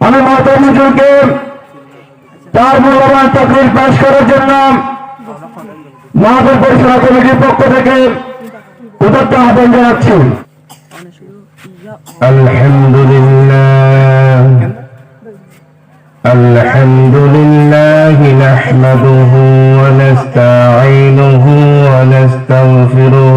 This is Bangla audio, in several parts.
আমি মাতামুজুরকে তার মূল্যবান চাকরির পাশ করার জন্য মহাজন পরিচালনা কমিটির পক্ষ থেকে কৃতজ্ঞ আহ্বান জানাচ্ছি الحمد لله الحمد لله نحمده ونستعينه ونستغفره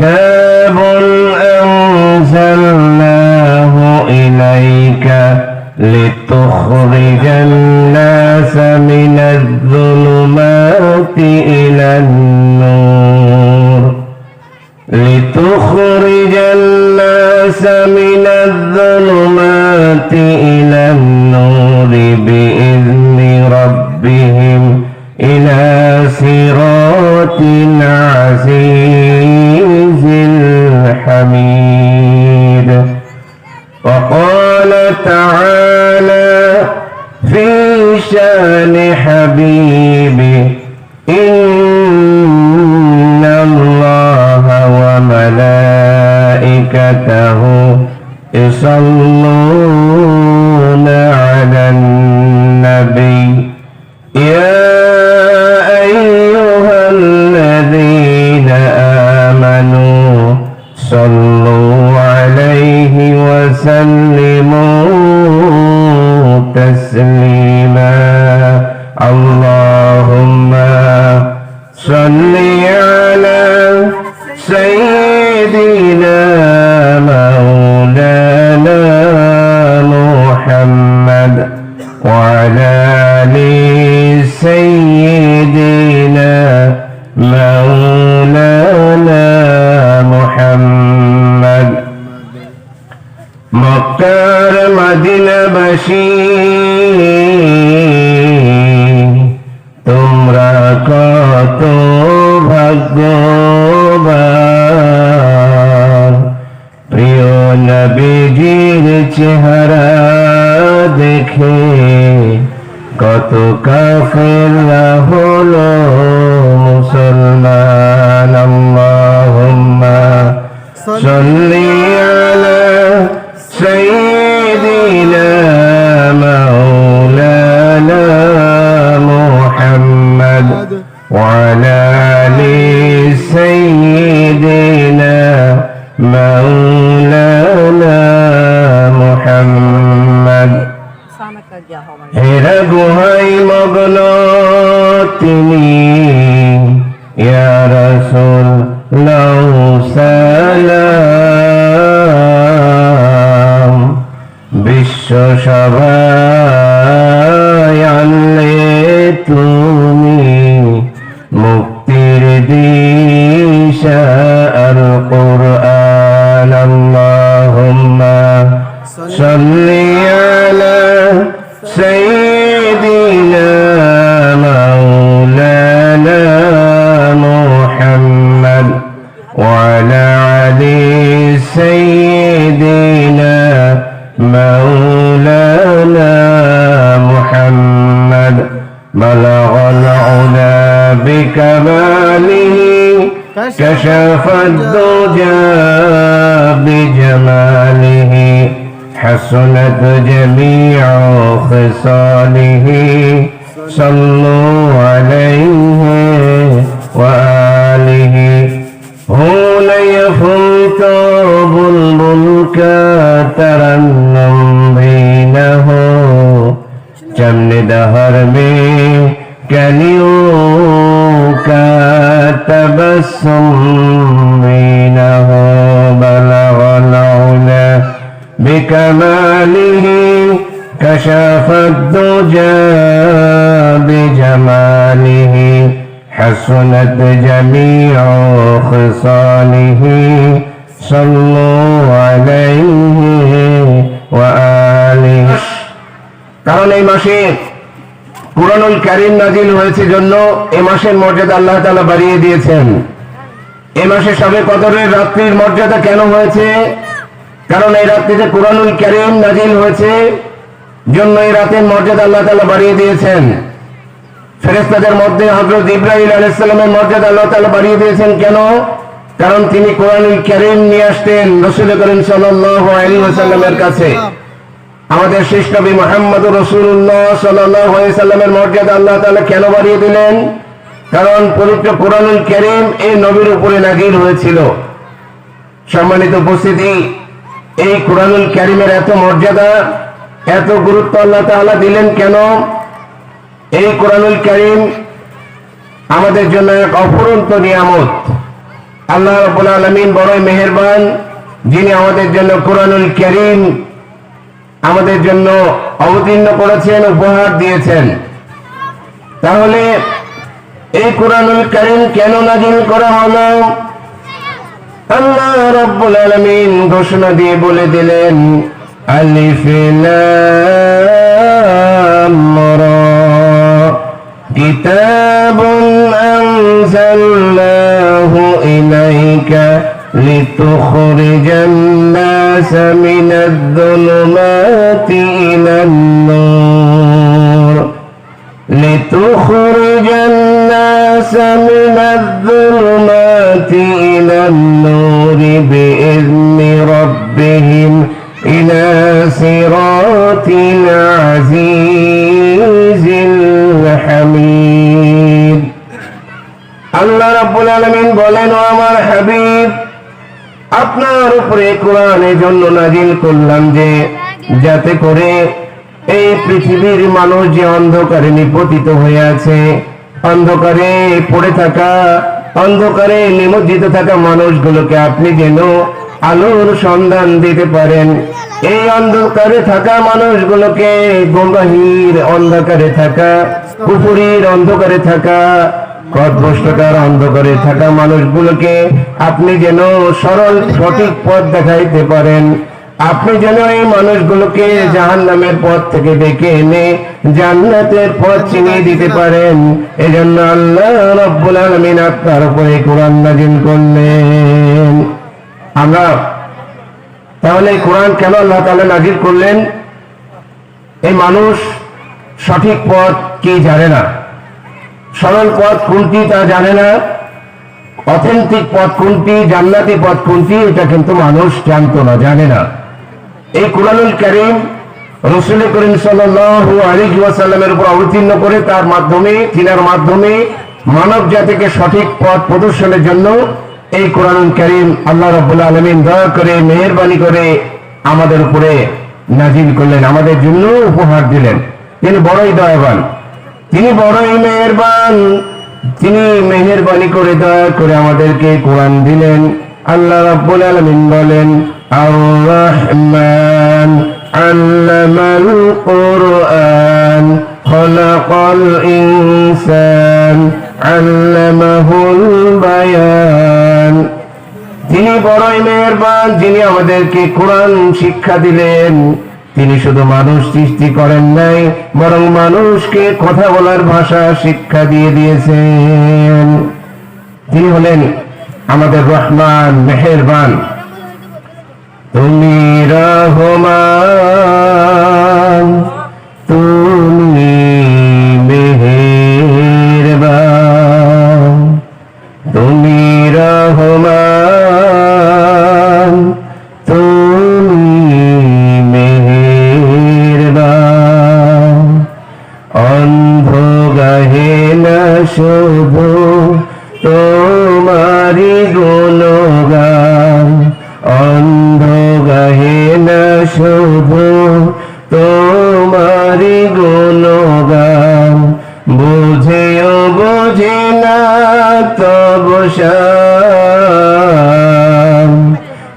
كتاب أنزلناه إليك لتخرج الناس من الظلمات إلى النور. لتخرج الناس من الظلمات إلى النور بإذن ربهم إلى صراط العزيز الحميد وقال تعالى في شأن حبيبه إن الله وملائكته يصلون صل على سيدنا Son সবাই আনলে তুমি মুক্তির দিশা আর কোরআন আল্লাহুম্মা সাল্লি আলা সাইয়্যিদিনা মাওলানা মুহাম্মদ ওয়া আলা আলি সাইয়্যিদিনা মাওলানা شاف الدجى بجماله حسنت جميع خصاله. صلوا عليه وآله. هو ليفلك الملك ترنم بينه. جمن دهر بجماله حسنت جميع خصاله صلوا عليه وآله কারণ এই মাসে কুরআনুল কারীম নাজিল হয়েছে জন্য এই মাসের মর্যাদা আল্লাহ তাআলা বাড়িয়ে দিয়েছেন এই মাসে সবে কদরের রাত্রির মর্যাদা কেন হয়েছে কারণ এই রাত্রিতে কুরআনুল কারীম নাজিল হয়েছে জন্য এই রাতের মর্যাদা আল্লাহ তাআলা বাড়িয়ে দিয়েছেন। ফেরেশতাদের মধ্যে হযরত ইব্রাহিম আলাইহিস সালামের মর্যাদা আল্লাহ তাআলা বাড়িয়ে দিয়েছেন কেন? কারণ তিনি কোরআনুল কারীম নিয়ে আসতেন রাসূল করিম সাল্লাল্লাহু কাছে। আমাদের শেষ নবী মোহাম্মদ রসুল্লাহ সাল্লামের মর্যাদা আল্লাহ তাআলা কেন বাড়িয়ে দিলেন? কারণ পবিত্র কোরআনুল করিম এই নবীর উপরে নাজিল হয়েছিল। সম্মানিত উপস্থিতি, এই কোরআনুল করিমের এত মর্যাদা এত গুরুত্ব আল্লাহ তাআলা দিলেন কেন? এই কোরআনুল করিম আমাদের জন্য এক অফুরন্ত নিয়ামত। আল্লাহ রাব্বুল আলামিন বড়ই মেহেরবান, যিনি আমাদের জন্য কোরআনুল করিম আমাদের জন্য অবতীর্ণ করেছেন, উপহার দিয়েছেন। তাহলে এই কোরআনুল কারীম কেন নাজিল করা হলো? আল্লাহ রাব্বুল আলামিন ঘোষণা দিয়ে বলে দিলেন ألف لام را. كتاب أنزلناه إليك لتخرج الناس من الظلمات إلى النور. لتخرج الناس من الظلمات إلى النور. صراط العزيز الحميد আল্লাহ রাব্বুল আলামিন বলেন ও আমার হাবিব আপনার উপরে কোরআনের জন্য নাজিল করলাম যে যাতে করে এই পৃথিবীর মানুষ যে অন্ধকারে নিপতিত হয়ে আছে অন্ধকারে পড়ে থাকা অন্ধকারে নিমজ্জিত থাকা মানুষগুলোকে আপনি যেন আলোর সন্ধান দিতে পারেন। এই অন্ধকারে থাকা মানুষগুলোকে গোমরাহির অন্ধকারে থাকা, পুকুরির অন্ধকারে থাকা, পথভ্রষ্টতার অন্ধকারে থাকা মানুষগুলোকে আপনি যেন সরল সঠিক পথ দেখাইতে পারেন। আপনি যেন এই মানুষগুলোকে জাহান নামের পথ থেকে ডেকে এনে জান্নাতের পথ চিনিয়ে দিতে পারেন। এজন্য আল্লাহ রব্বুল আলামিন আপনার উপরে কোরআন নাজিল করলেন। আমরা তাহলে এই কোরআন কেন আল্লাহ তাআলা নাজিল করলেন? এই মানুষ সঠিক পথ কি জানে না? সরল পথ কোনটি তা জানে না? অথেন্টিক পথ কোনটি, জান্নাতি পথ কোনটি, এটা কিন্তু মানুষ জানতো না, জানে না। এই কোরআনুল করিম রসুল করিম ওয়াসাল্লামের উপর অবতীর্ণ করে তার মাধ্যমে তিনার মাধ্যমে মানব জাতিকে সঠিক পথ প্রদর্শনের জন্য এই কোরআন করিম আল্লাহ রাব্বুল আলামিন দয়া করে, মেহেরবানি করে আমাদের উপরে নাজিল করলেন, আমাদের জন্য উপহার দিলেন। তিনি বড়ই দয়াবান। তিনি বড়ই মেহেরবান। তিনি মেহেরবানি করে, দয়া করে আমাদেরকে কোরআন দিলেন। আল্লাহ রাব্বুল আলমিন বলেন রহমান আল্লামাল কোরআন খলাকাল ইনসান। আল্লামাহুল বায়ান। তিনি বড়ই মেহেরবান, যিনি আমাদেরকে কোরআন শিক্ষা দিলেন, তিনি শুধু মানুষ সৃষ্টি করেন নাই, বরং মানুষকে কথা বলার ভাষা শিক্ষা দিয়ে দিয়েছেন। তিনি হলেন আমাদের রহমান মেহেরবান। তুমি রহমান, তুমি না শুভ তোমারি গুণগান অন্ধ গাহে না শুভ তোমারি গুণগান। বুঝেও বুঝে না তব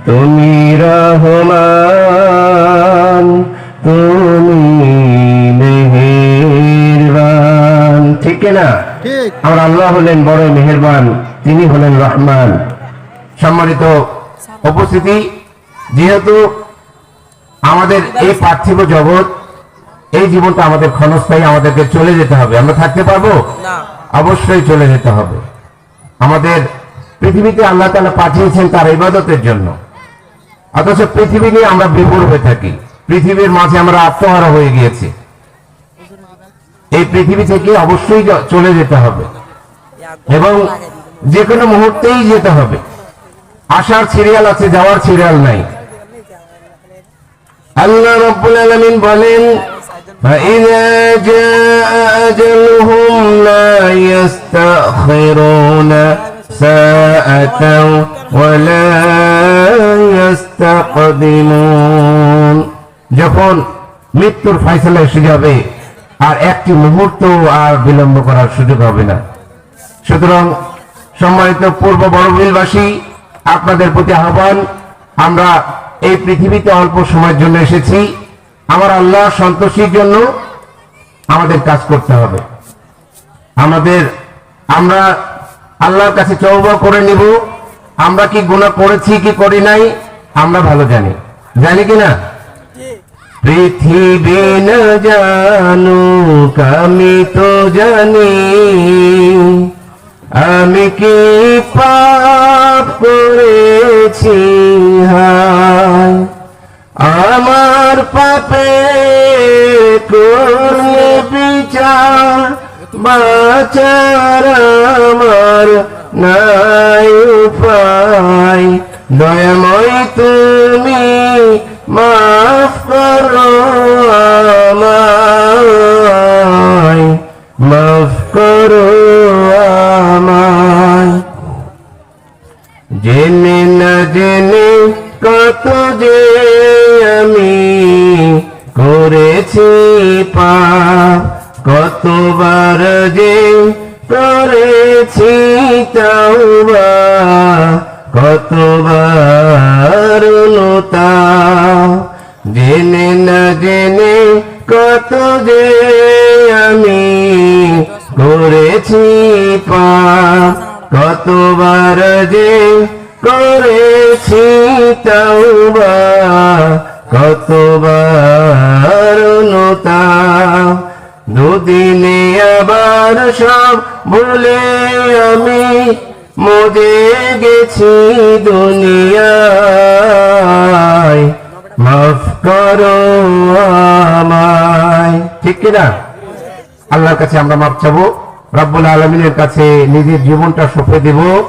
তুমি রহমান, তুমি আমার আল্লাহ হলেন বড় মেহেরবান তিনি হলেন রহমান। সম্মানিত উপস্থিতি যেহেতু আমাদের এই পার্থিব জগৎ এই জীবনটা আমাদের ক্ষণস্থায়ী আমাদেরকে চলে যেতে হবে। আমরা থাকতে পারব? অবশ্যই চলে যেতে হবে। আমাদের পৃথিবীতে আল্লাহ তালা পাঠিয়েছেন তার ইবাদতের জন্য। অথচ পৃথিবী নিয়ে আমরা বিপুল হয়ে থাকি। পৃথিবীর মাঝে আমরা আত্মহারা হয়ে গিয়েছি। এই পৃথিবী থেকে অবশ্যই য- চলে যেতে হবে এবং যে কোনো মুহূর্তেই যেতে হবে আসার সিরিয়াল আছে যাওয়ার সিরিয়াল নাই আল্লাহ রব্বুল আলামিন বলেন فإذا جاء أجلهم لا يستأخرون ساعة ولا يستقدمون যখন মৃত্যুর ফয়সালা এসে যাবে আর একটি মুহূর্ত আর বিলম্ব করার সুযোগ হবে না। সুতরাং সম্মানিত পূর্ব বড়বিলবাসী, আপনাদের প্রতি আহ্বান, আমরা এই পৃথিবীতে অল্প সময়ের জন্য এসেছি। আমার আল্লাহ সন্তোষীর জন্য আমাদের কাজ করতে হবে। আমাদের, আমরা আল্লাহর কাছে চৌবা করে নিব। আমরা কি গুণা করেছি, কি করি নাই, আমরা ভালো জানি। জানি কি না? পৃথিবী না জানুক, আমি তো জানি। আমি কি পাপ করেছি? হায়, আমার পাপে করলে বিচার? বাচার আমার নাই উপায়। দয়াময় তুমি মাফ করো মাফ করো আমায়। জেনে না জেনে কত যে আমি করেছি পাপ, কতবার যে করেছি তাওবা। কতবার নতা জেনে না জেনে কত যে আমি করেছি পা, কতবার যে করেছি তাওবা, কতবার নতা দুদিনে আবার সব ভুলে আমি মজে গেছি দুনিয়ায়। মাফ করো আমায়। ঠিক কিনা? আল্লাহর কাছে আমরা মাপ চাবো। রব্বুল আলমিনের কাছে নিজের জীবনটা সঁপে দেব।